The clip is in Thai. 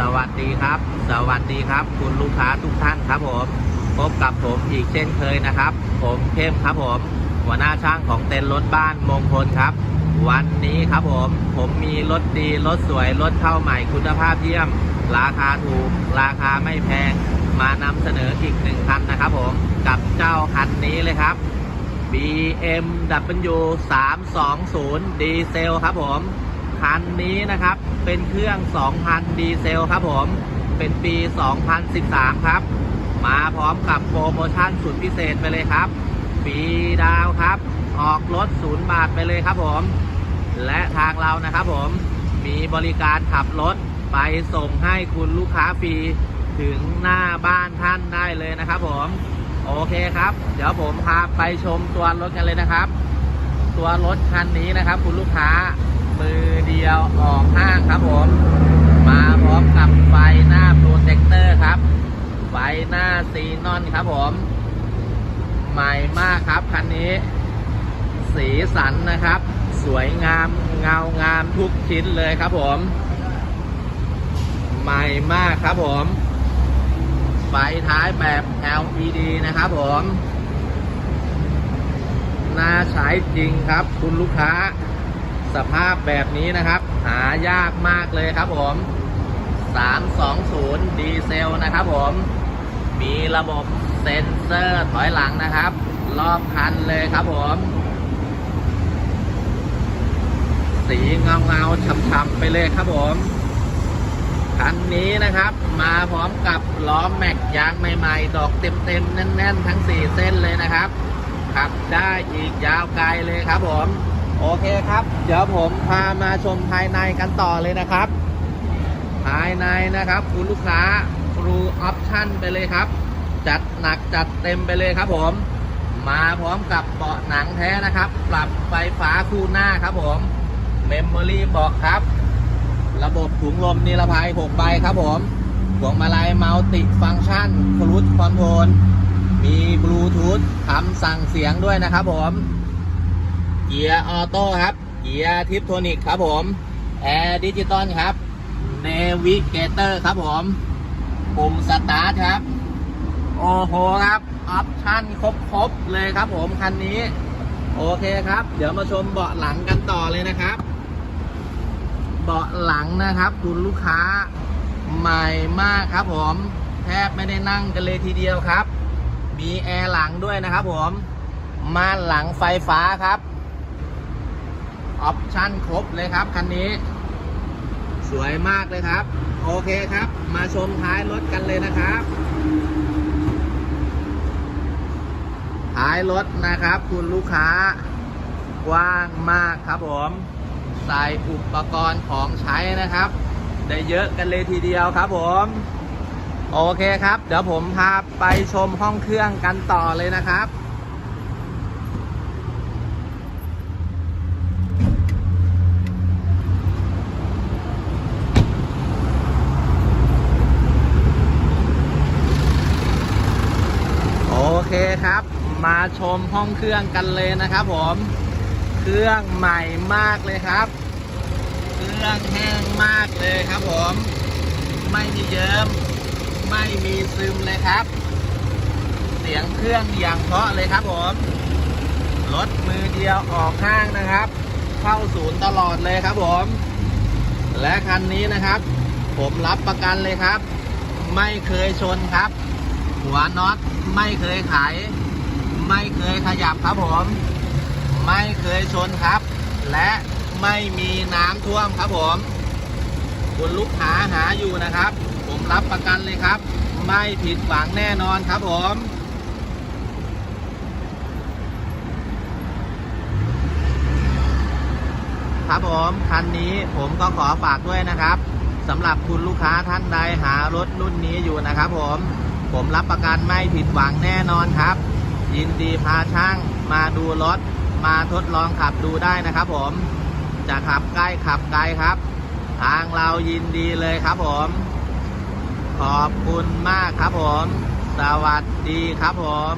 สวัสดีครับ สวัสดีครับ คุณลูกค้าทุกท่านครับผมพบกับผมอีกเช่นเคยนะครับ ผมเข้มครับผม หัวหน้าช่างของเต็นท์รถบ้านมงคลครับ วันนี้ครับผม ผมมีรถดีรถสวยรถเข้าใหม่คุณภาพเยี่ยม ราคาถูก ราคาไม่แพง มานำเสนออีกหนึ่งคันนะครับผมกับเจ้าคันนี้เลยครับ BMW 320 ดีเซลครับผม คันนี้นะครับ เป็นเครื่อง 2,000 ดีเซลครับผม เป็นปี 2013 ครับ มาพร้อมกับโปรโมชั่นสุดพิเศษไปเลยครับปีดาวครับ ออกรถศูนย์บาทไปเลยครับผม และทางเรานะครับผมมีบริการขับรถไปส่งให้คุณลูกค้าฟรีถึงหน้าบ้านท่านได้เลยนะครับผม โอเคครับ เดี๋ยวผมพาไปชมตัวรถกันเลยนะครับ ตัวรถคันนี้นะครับ คุณลูกค้า มือเดียวออกห้างครับผม มาพร้อมกับไฟหน้าโปรเจคเตอร์ครับ ไฟหน้าซีนอนครับผม ใหม่มากครับคันนี้ สีสันนะครับ สวยงามเงางามทุกชิ้นเลยครับผม ใหม่มากครับผม ไฟท้ายแบบ LED นะครับผมน่าใช้จริงครับคุณลูกค้า สภาพแบบนี้นะครับ หายากมากเลยครับผม 320 ดีเซลนะครับผม มีระบบเซ็นเซอร์ถอยหลังนะครับ รอบคันเลยครับผม สีเงาเงาๆฉ่ำๆไปเลยครับผมคันนี้นะครับ มาพร้อมกับล้อแม็กยางใหม่ๆ ดอกเต็มๆ แน่นๆ ทั้ง 4 เส้นเลยนะครับขับได้อีกยาวไกลเลยครับผม โอเคครับ เดี๋ยวผมพามาชมภายในกันต่อเลยนะครับ ภายในนะครับ คุณลูกค้ารูออปชั่นไปเลยครับ จัดหนักจัดเต็มไปเลยครับผม มาพร้อมกับเบาะหนังแท้นะครับ ปรับไฟฟ้าคู่หน้าครับผมเมมโมรี่บอกครับ ระบบถุงลมนิรภัย6ใบครับผมพวงมาลัยมัลติฟังก์ชันครู e คอนโทรลมีบลูทูธคำสั่งเสียงด้วยนะครับผม เกียร์ออโต้ครับ เกียร์ทิปโทนิกครับผม แอร์ดิจิตอลครับเนวิเกเตอร์ครับผมปุ่มสตาร์ทครับ โอ้โหครับ ออปชั่นครบๆเลยครับผมคันนี้ โอเคครับ เดี๋ยวมาชมเบาะหลังกันต่อเลยนะครับ เบาะหลังนะครับ คุณลูกค้าใหม่มากครับผม แทบไม่ได้นั่งกันเลยทีเดียวครับ มีแอร์หลังด้วยนะครับผมม่านหลังไฟฟ้าครับ ออปชั่นครบเลยครับคันนี้ สวยมากเลยครับ โอเคครับ มาชมท้ายรถกันเลยนะครับท้ายรถนะครับ คุณลูกค้ากว้างมากครับผมใส่อุปกรณ์ของใช้นะครับ ได้เยอะกันเลยทีเดียวครับผม โอเคครับ เดี๋ยวผมพาไปชมห้องเครื่องกันต่อเลยนะครับ เคครับ มาชมห้องเครื่องกันเลยนะครับผม เครื่องใหม่มากเลยครับ เครื่องแห้งมากเลยครับผม ไม่มีเยิ้ม ไม่มีซึมเลยครับ เสียงเครื่องอย่างเพาะเลยครับผมรถมือเดียวออกข้างนะครับ เข้าศูนย์ตลอดเลยครับผม และคันนี้นะครับ ผมรับประกันเลยครับ ไม่เคยชนครับ หัวน็อตไม่เคยไขไม่เคยขยับครับผม ไม่เคยชนครับ และไม่มีน้ำท่วมครับผมคุณลูกค้าหาอยู่นะครับ ผมรับประกันเลยครับ ไม่ผิดหวังแน่นอนครับผมครับผมคันนี้ผมก็ขอฝากด้วยนะครับสำหรับคุณลูกค้าท่านใดหารถรุ่นนี้อยู่นะครับผม ผมรับประกันไม่ผิดหวังแน่นอนครับ ยินดีพาช่างมาดูรถ มาทดลองขับดูได้นะครับผม จะขับใกล้ขับไกลครับ ทางเรายินดีเลยครับผม ขอบคุณมากครับผม สวัสดีครับผม